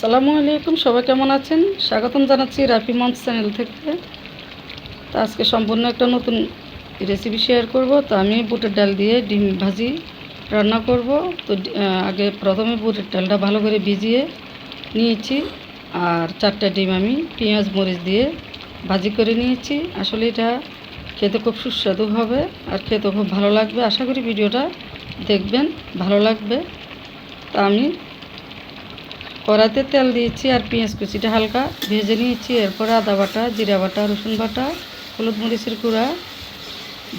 আসসালামু আলাইকুম, সবাই কেমন আছেন? স্বাগতম জানাচ্ছি রাফি মঞ্চ চ্যানেল থেকে। তো আজকে সম্পূর্ণ একটা নতুন রেসিপি শেয়ার করব। তো আমি বুটের ডাল দিয়ে ডিম ভাজি রান্না করব। তো আগে প্রথমে বুটের ডালটা ভালো করে ভিজিয়ে নিয়েছি। আর চারটা ডিম আমি পেঁয়াজ, মরিচ দিয়ে ভাজি করে নিয়েছি। আসলে এটা খেতে খুব সুস্বাদু হবে আর খেতে খুব ভালো লাগবে। আশা করি ভিডিওটা দেখবেন, ভালো লাগবে। তা আমি কড়াইতে তেল দিয়েছি আর পেঁয়াজ কুচিটা হালকা ভেজে নিয়েছি। এরপরে আদা বাটা, জিরা বাটা, রসুন বাটা, হলুদ মরিচের গুঁড়া,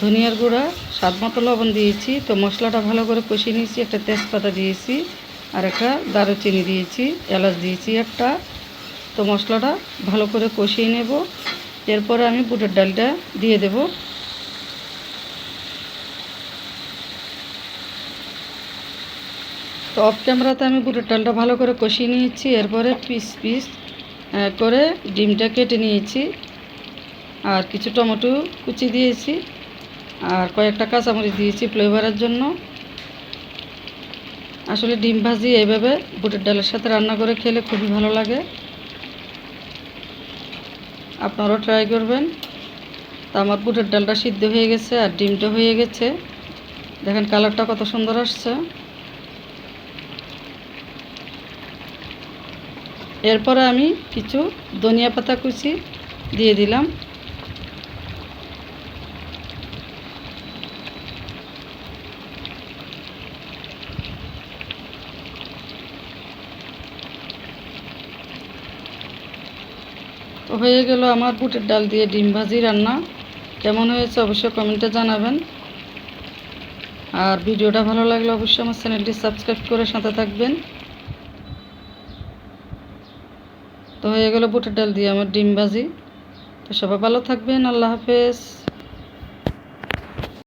ধনিয়ার গুঁড়া, স্বাদ মতো লবণ দিয়েছি। তো মশলাটা ভালো করে কষিয়ে নিয়েছি। একটা তেজপাতা দিয়েছি আর একটা দারুচিনি দিয়েছি, এলাচ দিয়েছি একটা। তো মশলাটা ভালো করে কষিয়ে নেব। এরপরে আমি বুটের ডালটা দিয়ে দেব। তো অফ ক্যামেরাতে আমি বুটের ডালটা ভালো করে কষিয়ে নিয়েছি, এরপরে পিস পিস করে ডিমটা কেটে নিয়েছি। আর কিছু টমেটো কুচি দিয়েছি, আর কয়েকটা কাঁচামরিচ দিয়েছি ফ্লেভারের জন্য। আসলে ডিম ভাজি এইভাবে বুটের ডালের সাথে রান্না করে খেলে খুবই ভালো লাগে। আপনারাও ট্রাই করবেন। তা আমার বুটের ডালটা সিদ্ধ হয়ে গেছে আর ডিমটা হয়ে গেছে। দেখেন কালারটা কত সুন্দর আসছে। এরপরে আমি কিছু ধনিয়া পাতা কুচি দিয়ে দিলাম। তো হয়ে গেল আমার বুটের ডাল দিয়ে ডিম ভাজি রান্না। কেমন হয়েছে অবশ্যই কমেন্টে জানাবেন। আর ভিডিওটা ভালো লাগলে অবশ্যই আমার চ্যানেলটি সাবস্ক্রাইব করে সাথে থাকবেন। তো হয়ে গেল বুটের ডাল দিয়ে আমার ডিম ভাজি। তো সবাই ভালো থাকবেন, আল্লাহ হাফেজ।